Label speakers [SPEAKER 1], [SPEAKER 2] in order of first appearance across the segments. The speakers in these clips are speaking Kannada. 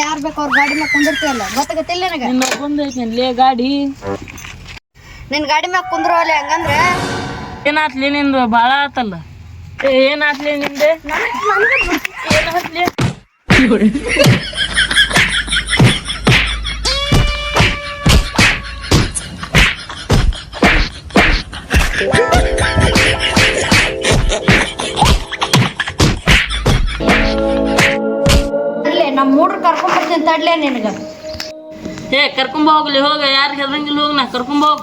[SPEAKER 1] ಯಾರ್ ಬೇಕು ಅವ್ರ ಗಾಡಿ ಮ್ಯಾಗ ಕುಂದಿರ್ತೀಯಲ್ಲ ಗೊತ್ತಾಗತ್ತಿಲ್ಲ ನನಗೆ?
[SPEAKER 2] ನಿನ್ನ ಬಂದೈತಿನ್ಲೇ ಗಾಡಿ.
[SPEAKER 1] ನಿನ್ ಗಾಡಿ ಮ್ಯಾಗ ಕುಂದ್ರೋಲೆ ಹಂಗಂದ್ರೆ?
[SPEAKER 2] ಏನಾತ್ಲಿ ನಿಂದು? ಭಾಳ ಆತಲ್ಲ. ಏನಾತ್ಲಿ ನಿಂದೆ? ಏನಾತ್ಲಿ?
[SPEAKER 1] ನಮ್ಮ ಮೂಡ್ರು ಕರ್ಕೊಂಡ್ ಬರ್ತೀನಿ ತಡ್ಲೆ ನಿನಗ.
[SPEAKER 2] ಏ ಕರ್ಕೊಂಬ ಹೋಗ್ಲಿ ಹೋಗ ಯಾರು ಹೆದಂಗಿಲ್ಲ ಹೋಗ್ ನಾ ಕರ್ಕೊಂಬ ಹೋಗ್.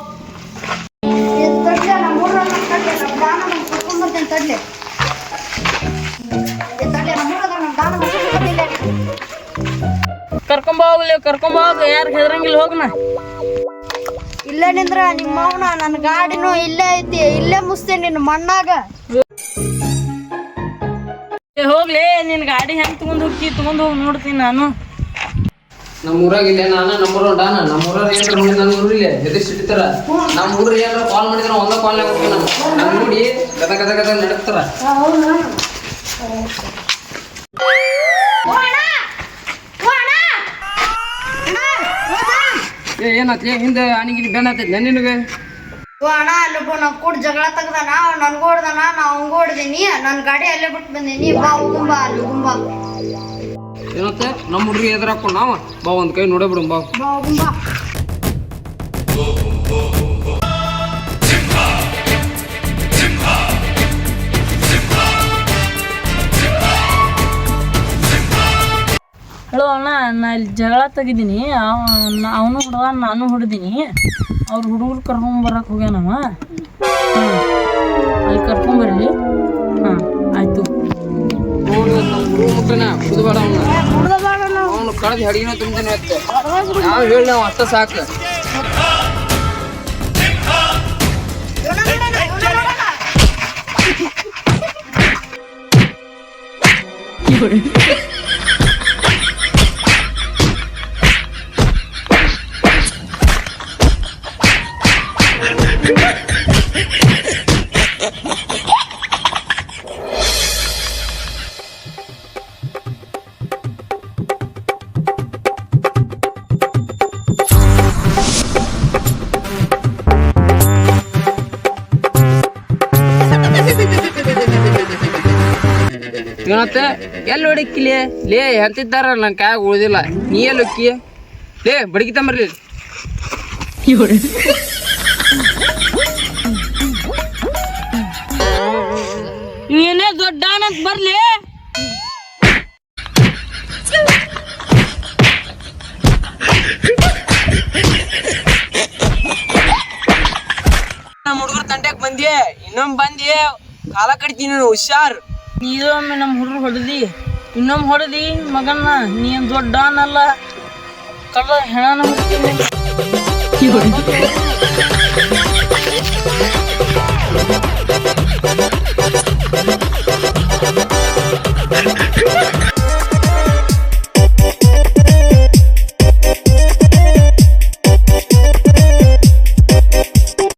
[SPEAKER 2] ಕರ್ಕೊಂಬ ಹೋಗ್ಲಿ ಕರ್ಕೊಂಬ ಹೋಗ ಯಾರು ಹೆದರಂಗಿಲ್ಲ ಹೋಗ್ ನಾ.
[SPEAKER 1] ಇಲ್ಲೇ ನಿಂದ್ರ ನಿಮ್ಮ ಅವನ ನನ್ನ ಗಾಡಿನೂ ಇಲ್ಲೇ ಐತಿ ಇಲ್ಲೇ ಮುಸ್ತೇನೆ ನಿನ್ನ ಮಣ್ಣಾಗ.
[SPEAKER 2] ಹೋಗ್ಲಿ, ನಿನ್ ಗಾಡಿ ಹೆಂಗ್ ತಗೊಂಡ್ ಹೋಗ್ತಿ ತಗೊಂಡ್ ಹೋಗಿ ನೋಡ್ತೀನಿ ನಾನು.
[SPEAKER 3] ನಮ್ಮ ಊರಾಗ ಇಲ್ಲೇ ನಾನು ನಮ್ಮೂರ ಡಾನ. ನಮ್ಮ ಊರಾಗ ಏನ್ರ ನೋಡಿ ನನ್ನ ಊರಿಲ್ಲ ಹೆದರ್ಸಿಡ್ತಾರ ನಮ್ಮ ಊರ ಏನಾರ ಕಾಲ್ ಮಾಡಿದ್ರೆ ಒಂದ ಕಾಲ್ ಹೋಗ್ತೀನಿ ನಾನು. ನೋಡಿ ಗದ ಗದ ಗದ ನಡಕ್ತಾರ ಏ ಏನಾತ್ಲಿ ಹಿಂದೆ ಅನಿಗಿನ ಬೆನ್ನ ಆತೈತಿ. ನನ್ನ ನಿನಗೆ
[SPEAKER 1] ಅಣ್ಣ ಅಲ್ಲೊಬ್ಬ ನಾವು ಕೂಡ ಜಗಳ ತೆಗ್ದಾನ ನನ್ಗೂ ಹೊಡ್ದಾನ ನಾ ಅವಂಗೂ ಹೊಡ್ದೀನಿ ನನ್ನ ಗಾಡಿ ಅಲ್ಲೇ ಬಿಟ್ಟು ಬಂದೀನಿ ಬಾ ಹೋಗುಂಬಾ ಅಲ್ಲಿ ಹೋಗುಂಬಾ
[SPEAKER 3] ಏನತ್ತೆ ನಮ್ಮ ಹುಡುಗಿ ಎದುರು ನಾವು ನಾವ ಬಾ ಒಂದು ಕೈ ನೋಡೇ ಬಿಡು ಬಾ
[SPEAKER 1] ಬಾ ಹೋಗುಂಬಾ
[SPEAKER 2] ನಾ ಇಲ್ಲಿ ಜಗಳ ತೆಗಿದ್ದೀನಿ ಅವನು ಹುಡುಗ ನಾನು ಹೊಡೆದೀನಿ. ಅವ್ರ ಹುಡುಗರು ಕರ್ಕೊಂಬರಕ್ಕೆ ಹೋಗ್ಯಾನವ ಹಾಂ. ಅಲ್ಲಿ ಕರ್ಕೊಂಬರ್ಲಿ ಹಾಂ ಆಯಿತು.
[SPEAKER 3] ಅವನು ಕಳೆದ ಹಡಿನ ಅತ್ತೆ. ನಾವು ಹೇಳಿ ನಾವು ಅಷ್ಟ ಸಾಕು. ಏನತ್ತೆ ಎಲ್ಲಿ ಹೊಡಿಕ್ಕಿಲಿ ಲೇ ಎಂತಿದ್ದಾರ? ನನ್ನ ಕಾಯಾಗ ಉಳಿದಿಲ್ಲ. ನೀ ಎಲ್ಲಿ ಹೊಕ್ಕಿ? ಲೇ ಬಡಗಿ ತಂಬರ್ಲಿ.
[SPEAKER 2] ಏನೇ ದೊಡ್ಡ ಅಂತ ಬರ್ಲಿ.
[SPEAKER 3] ನಮ್ಮ ಹುಡುಗರ ತಂಡಕ್ಕೆ ಬಂದಿ ಇನ್ನೊಮ್ಮೆ ಬಂದಿ ಕಾಲ ಕಡಿತೀನಿ ನಾನು ಹುಷಾರ್.
[SPEAKER 2] ಇದೊಮ್ಮೆ ನಮ್ಮ ಹುಡುಗರು ಹೊಡೆದಿ ಇನ್ನೊಮ್ಮೆ ಹೊಡೆದಿ ಮಗನ್ನ ನೀನ್ ದೊಡ್ಡ ಅನ್ನಲ್ಲ ಕಳ್ಳ ಹೆಣನ ಮುಗ್ತೀನಿ